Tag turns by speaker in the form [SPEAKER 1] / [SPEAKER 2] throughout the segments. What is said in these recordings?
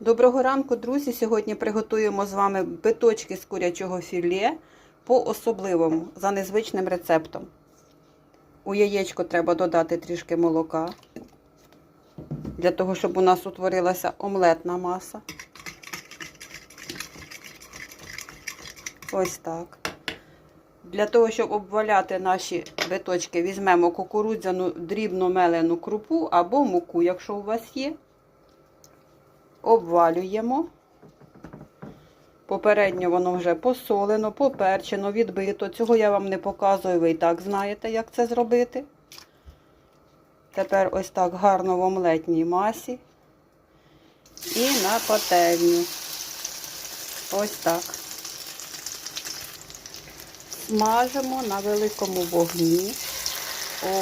[SPEAKER 1] Доброго ранку, друзі! Сьогодні приготуємо з вами биточки з курячого філе по особливому, за незвичним рецептом. У яєчко треба додати трішки молока, для того, щоб у нас утворилася омлетна маса. Ось так. Для того, щоб обваляти наші биточки, візьмемо кукурудзяну дрібно мелену крупу або муку, якщо у вас є обвалюємо. Попередньо воно вже посолено, поперчено, відбито. Цього я вам не показую, ви і так знаєте, як це зробити. Тепер ось так гарно в омлетній масі. І на пательню. Ось так. Смажимо на великому вогні.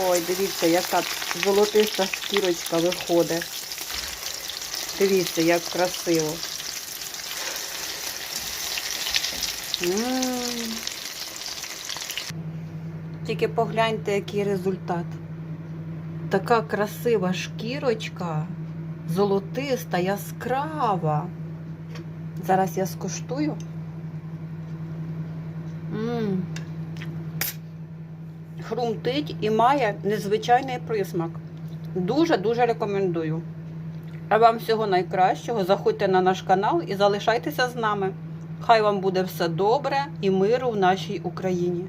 [SPEAKER 1] Ой, дивіться, яка золотиста шкірочка виходить. Дивіться, як красиво. М. Тільки погляньте, який результат. Така красива шкірочка, золотиста, яскрава. Зараз я скуштую. М. Хрумтить і має незвичайний присмак. Дуже-дуже рекомендую. А вам всього найкращого. Заходьте на наш канал і залишайтеся з нами. Хай вам буде все добре і миру в нашій Україні.